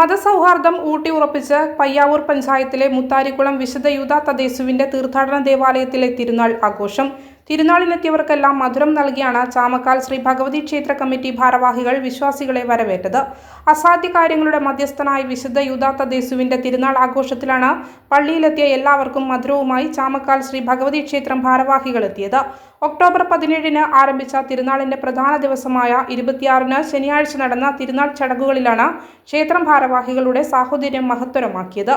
മതസൗഹാർദ്ദം ഊട്ടി ഉറപ്പിച്ച് പയ്യാവൂർ പഞ്ചായത്തിലെ മുത്താരിക്കുളം വിശുദ്ധ യൂത തദ്ദേശുവിന്റെ തീർത്ഥാടന ദേവാലയത്തിലെ തിരുനാൾ ആഘോഷം. തിരുനാളിനെത്തിയവർക്കെല്ലാം മധുരം നൽകിയാണ് ചാമക്കാൽ ശ്രീ ഭഗവതി ക്ഷേത്ര കമ്മിറ്റി ഭാരവാഹികൾ വിശ്വാസികളെ വരവേറ്റത്. അസാധ്യ കാര്യങ്ങളുടെ മധ്യസ്ഥനായ വിശുദ്ധ യൂത തദ്ദേശുവിന്റെ തിരുനാൾ ആഘോഷത്തിലാണ് പള്ളിയിലെത്തിയ എല്ലാവർക്കും മധുരവുമായി ചാമക്കാൽ ശ്രീ ഭഗവതി ക്ഷേത്രം ഭാരവാഹികൾ എത്തിയത്. ഒക്ടോബർ പതിനേഴിന് ആരംഭിച്ച തിരുനാളിന്റെ പ്രധാന ദിവസമായ ഇരുപത്തിയാറിന് ശനിയാഴ്ച നടന്ന തിരുനാൾ ചടങ്ങുകളിലാണ് ക്ഷേത്രം ഭാരവാഹികളുടെ സാഹോദര്യം മഹത്തരമാക്കിയത്.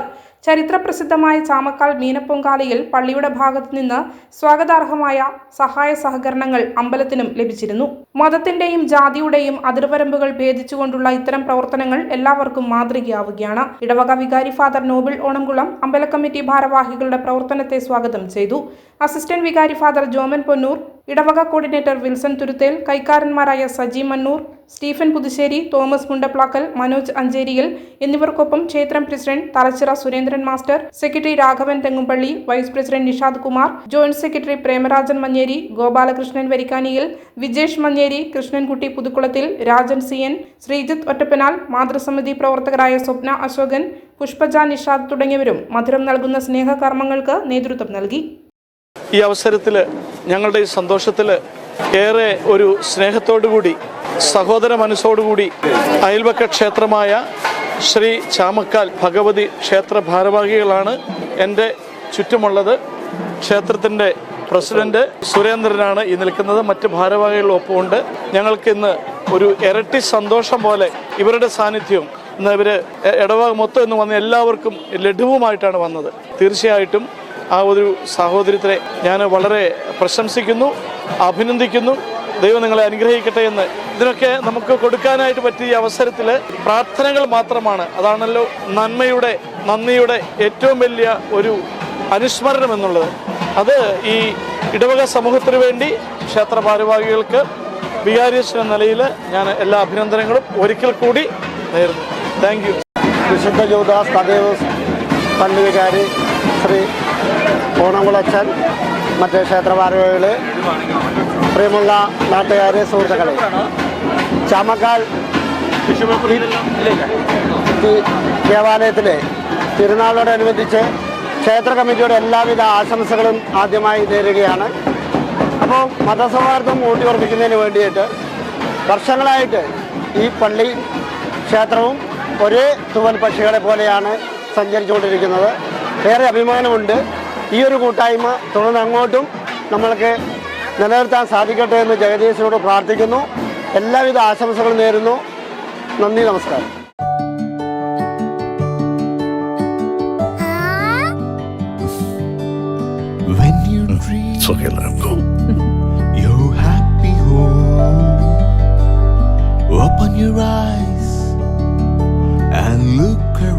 ചരിത്രപ്രസിദ്ധമായ ചാമക്കാൽ മീനപ്പൊങ്കാലയിൽ പള്ളിയുടെ ഭാഗത്തു നിന്ന് സ്വാഗതാർഹമായ സഹായ സഹകരണങ്ങൾ അമ്പലത്തിനും ലഭിച്ചിരുന്നു. മതത്തിന്റെയും ജാതിയുടെയും അതിർവരമ്പുകൾ ഭേദിച്ചുകൊണ്ടുള്ള ഇത്തരം പ്രവർത്തനങ്ങൾ എല്ലാവർക്കും മാതൃകയാവുകയാണ്. ഇടവക വികാരി ഫാദർ നോബിൾ ഓണംകുളം അമ്പല കമ്മിറ്റി ഭാരവാഹികളുടെ പ്രവർത്തനത്തെ സ്വാഗതം ചെയ്തു. അസിസ്റ്റന്റ് വികാരി ഫാദർ ജോമൻ പൊന്നൂർ ഇടവക കോർഡിനേറ്റർ വിൽസൺ തുരുത്തേൽ കൈക്കാരന്മാരായ സജി മന്നൂർ സ്റ്റീഫൻ പുതുശ്ശേരി തോമസ് മുണ്ടപ്ലാക്കൽ മനോജ് അഞ്ചേരിയിൽ എന്നിവർക്കൊപ്പം ക്ഷേത്രം president Thalachira Surendran master secretary Raghavan Thengumpally vice president Nishad Kumar joint secretary Premarajan Mancheri Gopalakrishnan വരിക്കാനിയിൽ Vijesh Mancheri Krishnankutty പുതുക്കുളത്തിൽ Rajan C N Sreejith Ottappanal മാതൃസമിതി പ്രവർത്തകരായ സ്വപ്ന അശോകൻ പുഷ്പജ നിഷാദ് തുടങ്ങിയവരും മധുരം നൽകുന്ന സ്നേഹകർമ്മങ്ങൾക്ക് നേതൃത്വം നൽകി. ഈ അവസരത്തിൽ ഞങ്ങളുടെ ഈ സന്തോഷത്തിൽ ഏറെ ഒരു സ്നേഹത്തോടുകൂടി സഹോദര മനസ്സോടുകൂടി അയൽവക്ക ക്ഷേത്രമായ ശ്രീ ചാമക്കാൽ ഭഗവതി ക്ഷേത്ര ഭാരവാഹികളാണ് എന്റെ ചുറ്റുമുള്ളത്. ക്ഷേത്രത്തിന്റെ പ്രസിഡന്റ് സുരേന്ദ്രനാണ് ഈ നിൽക്കുന്നത്. മറ്റ് ഞങ്ങൾക്ക് ഇന്ന് ഒരു ഇരട്ടി സന്തോഷം പോലെ ഇവരുടെ സാന്നിധ്യവും ഇന്ന് ഇവർ ഇടവക മൊത്തം എന്ന് വന്ന എല്ലാവർക്കും ലഡുവുമായിട്ടാണ് വന്നത്. തീർച്ചയായിട്ടും ആ ഒരു സാഹോദര്യത്തെ ഞാൻ വളരെ പ്രശംസിക്കുന്നു അഭിനന്ദിക്കുന്നു. ദൈവം നിങ്ങളെ അനുഗ്രഹിക്കട്ടെ എന്ന് ഇതിനൊക്കെ നമുക്ക് കൊടുക്കാനായിട്ട് പറ്റിയ അവസരത്തിൽ പ്രാർത്ഥനകൾ മാത്രമാണ്. അതാണല്ലോ നന്മയുടെ നന്ദിയുടെ ഏറ്റവും വലിയ ഒരു അനുസ്മരണം എന്നുള്ളത്. അത് ഈ ഇടവക സമൂഹത്തിന് വേണ്ടി ക്ഷേത്ര ഭാരവാഹികൾക്ക് വികാരിയസ് എന്ന നിലയിൽ ഞാൻ എല്ലാ അഭിനന്ദനങ്ങളും ഒരിക്കൽ കൂടി നേരുന്നു. താങ്ക് യു വിശുദ്ധ ജോദാസ് തദേവ് പള്ളി വികാരി ശ്രീ ഓണംകുളച്ചൻ മറ്റ് ക്ഷേത്രഭാരവാഹികൾ പ്രിയമുള്ള നാട്ടുകാരെ സുഹൃത്തുക്കളെ. ചാമക്കാൽ ദേവാലയത്തിലെ തിരുനാളോടനുബന്ധിച്ച് ക്ഷേത്ര കമ്മിറ്റിയുടെ എല്ലാവിധ ആശംസകളും ആദ്യമായി നേരുകയാണ്. അപ്പോൾ മതസൗഹാർദ്ദം ഊട്ടിയുറപ്പിക്കുന്നതിന് വേണ്ടിയിട്ട് വർഷങ്ങളായിട്ട് ഈ പള്ളി ക്ഷേത്രവും ഒരേ തൂവൽ പക്ഷികളെ പോലെയാണ് സഞ്ചരിച്ചുകൊണ്ടിരിക്കുന്നത്. ഏറെ അഭിമാനമുണ്ട്. ഈ ഒരു കൂട്ടായ്മ തുടർന്ന് അങ്ങോട്ടും നമ്മൾക്ക് നിലനിർത്താൻ സാധിക്കട്ടെ എന്ന് ജഗദീശനോട് പ്രാർത്ഥിക്കുന്നു. എല്ലാവിധ ആശംസകളും നേരുന്നു. നന്ദി നമസ്കാരം. Happy home, open your eyes and look around